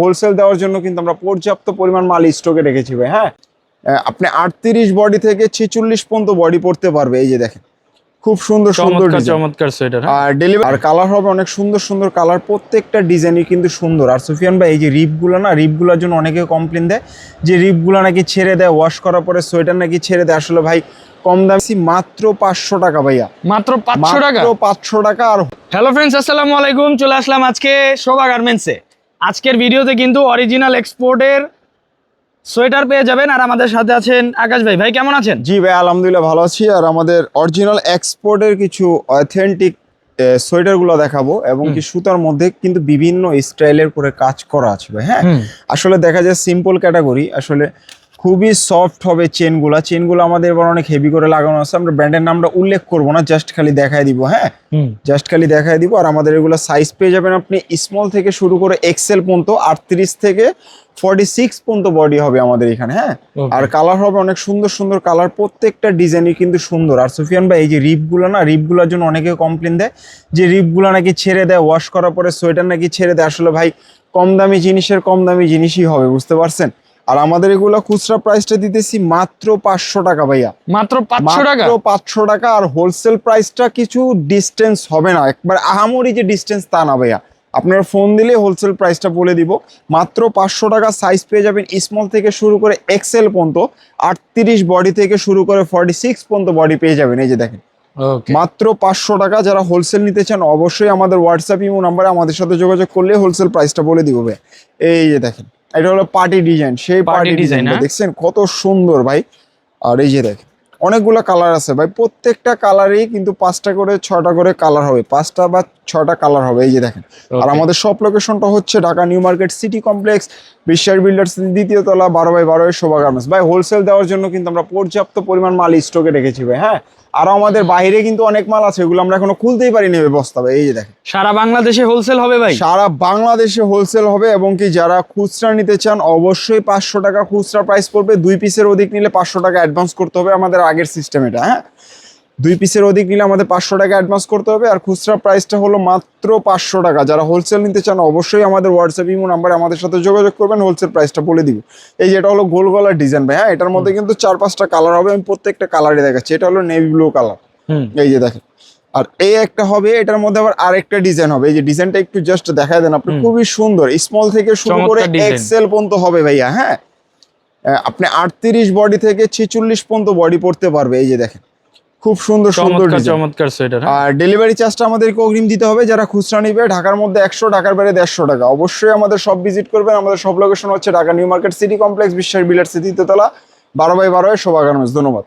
Wholesale দেওয়ার জন্য কিন্তু আমরা পর্যাপ্ত পরিমাণ মাল স্টকে রেখেছি ভাই হ্যাঁ? আপনি আটত্রিশ বডি থেকে ছেচল্লিশ পর্যন্ত বডি পড়তে পারবে এই যে দেখেন। খুব সুন্দর সুন্দর চমৎকার সোয়েটার আর ডেলিভারি আর কালার হবে অনেক সুন্দর সুন্দর কালার প্রত্যেকটা ডিজাইনই কিন্তু সুন্দর। আর সুফিয়ান ভাই এই যে রিপগুলো না রিপগুলোর জন্য অনেকে কমপ্লেন দেয় যে রিপগুলো নাকি ছেড়ে দেয় ওয়াশ করার পরে সোয়েটার নাকি ছেড়ে দেয়। আসলে ভাই কম দামি মাত্র পাঁচশো টাকা ভাইয়া। মাত্র পাঁচশো টাকা? পাঁচশো টাকা আর হ্যালো ফ্রেন্ডস আসসালামু আলাইকুম। চলে আসলাম আজকে শোভা গার্মেন্টসে আজকের ভিডিওতে কিন্তু অরিজিনাল এক্সপোর্টের সোয়েটার পেয়ে যাবেন আর আমাদের সাথে আছেন আকাশ ভাই। ভাই কেমন আছেন? জি ভাই আলহামদুলিল্লাহ ভালো আছি। আর আমাদের অরিজিনাল এক্সপোর্টের কিছু অথেন্টিক সোয়েটারগুলো দেখাবো এবং কি সুতার মধ্যে কিন্তু বিভিন্ন স্টাইলের করে কাজ করা আছে ভাই হ্যাঁ? আসলে দেখা যায় সিম্পল ক্যাটাগরি আসলে খুবই সফট হবে চেনগুলা চেনগুলো আমাদের এবার অনেক হেভি করে লাগানো আছে। আমরা ব্র্যান্ডের নামটা উল্লেখ করব না জাস্ট খালি দেখায় দিব হ্যাঁ? জাস্ট খালি দেখায় দিব। আর আমাদের এগুলো সাইজ পেয়ে যাবেন আপনি স্মল থেকে শুরু করে এক্সেল পর্যন্ত আটত্রিশ থেকে ফর্টি সিক্স পর্যন্ত বডি হবে আমাদের এখানে হ্যাঁ? আর কালার হবে অনেক সুন্দর সুন্দর কালার প্রত্যেকটা ডিজাইনই কিন্তু সুন্দর। আর সুফিয়ান ভাই এই যে রিপগুলো না রিপগুলোর জন্য অনেকে কমপ্লেন দেয় যে রিপগুলো নাকি ছেড়ে দেয় ওয়াশ করার পরে সোয়েটার নাকি ছেড়ে দেয়। আসলে ভাই কম দামি জিনিসের কম দামি জিনিসই হবে বুঝতে পারছেন? আর আমাদের এগুলো খুচরা প্রাইসটা দিতেছি মাত্র পাঁচশো টাকা ভাইয়া। মাত্র পাঁচশো টাকা? মাত্র পাঁচশো টাকা আর হোলসেল প্রাইসটা কিছু ডিস্টেন্স হবে না। একবার আহামরি যে ডিস্টেন্স তা না ভাইয়া। আপনারা ফোন দিলে হোলসেল প্রাইসটা বলে দিব। মাত্র পাঁচশো টাকা সাইজ পেয়ে যাবেন স্মল থেকে শুরু করে এক্সেল পর্যন্ত। আটত্রিশ বডি থেকে শুরু করে ফর্টি সিক্স পর্যন্ত বডি পেয়ে যাবেন এই যে দেখেন। মাত্র পাঁচশো টাকা যারা হোলসেল নিতে চান অবশ্যই আমাদের হোয়াটসঅ্যাপ ইমো নাম্বারে আমাদের সাথে যোগাযোগ করলে হোলসেল প্রাইসটা বলে দিব ভাই এই যে দেখেন। এটা হলো পার্টি ডিজাইন সেই পার্টি ডিজাইন হ্যাঁ? দেখছেন? কত সুন্দর ভাই। আর এই যে দেখেন অনেকগুলো কালার আছে ভাই। প্রত্যেকটা কালারেই কিন্তু পাঁচটা করে ছটা করে কালার হবে। পাঁচটা বা ছটা কালার হবে এই যে দেখেন। আর আমাদের সব লোকেশনটা হচ্ছে Dhaka new market city complex Biswas builders দ্বিতীয় তলা বারো বাই বারো শোভা গার্মেন্টস। ভাই হোলসেল দেওয়ার জন্য কিন্তু আমরা পর্যাপ্ত পরিমাণ মাল স্টকে রেখেছি ভাই হ্যাঁ? আরও আমাদের বাইরে কিন্তু অনেক মাল আছে এগুলো আমরা এখনও খুলতেই পারিনি ভাই বস্তা ভাই এই যে দেখেন। সারা বাংলাদেশে হোলসেল হবে ভাই? সারা বাংলাদেশে হোলসেল হবে এবং কি যারা খুচরা নিতে চান অবশ্যই পাঁচশো টাকা খুচরা প্রাইস পড়বে দুই পিসের অধিক নিলে পাঁচশো টাকা অ্যাডভান্স করতে হবে আমাদের আগের সিস্টেম এটা হ্যাঁ? দুই পিসের অধিক নিলে আমাদের পাঁচশো টাকা অ্যাডভান্স করতে হবে। আর খুচরা প্রাইসটা হলো মাত্র পাঁচশো টাকা। যারা হোলসেল নিতে চান অবশ্যই আমাদের হোয়াটসঅ্যাপ ইমো নাম্বারে আমাদের সাথে যোগাযোগ করবেন হোলসেল প্রাইসটা বলে দিব। এই যে এটা হলো গোল গলার ডিজাইন ভাই হ্যাঁ? এটার মধ্যে কিন্তু চার পাঁচটা কালার হবে আমি প্রত্যেকটা কালারই দেখাচ্ছি। এটা হলো নেভি ব্লু কালার এই যে দেখেন। আর এই একটা হবে এটার মধ্যে আবার আরেকটা ডিজাইন হবে। এই যে ডিজাইনটা একটু জাস্ট দেখায় দেন আপনি। খুবই সুন্দর। স্মল থেকে শুরু করে এক্সেল পর্যন্ত হবে ভাইয়া হ্যাঁ? আপনি আটত্রিশ বডি থেকে ছেচল্লিশ পর্যন্ত বডি পড়তে পারবে। এই যে দেখেন। খুব সুন্দর সুন্দর চমৎকার সোয়েটার আর ডেলিভারি চার্জটা আমাদেরকে অগ্রিম দিতে হবে যারা খুচরা নিবে ঢাকার মধ্যে একশো ঢাকার বাইরে দেড়শো টাকা। অবশ্যই আমাদের সব ভিজিট করবেন আমাদের সব লোকেশন হচ্ছে Dhaka new market city complex বিশ্বের বিলার সিটি তলা বারো বাই বারোয় শোভা গার্মেন্টস ধন্যবাদ।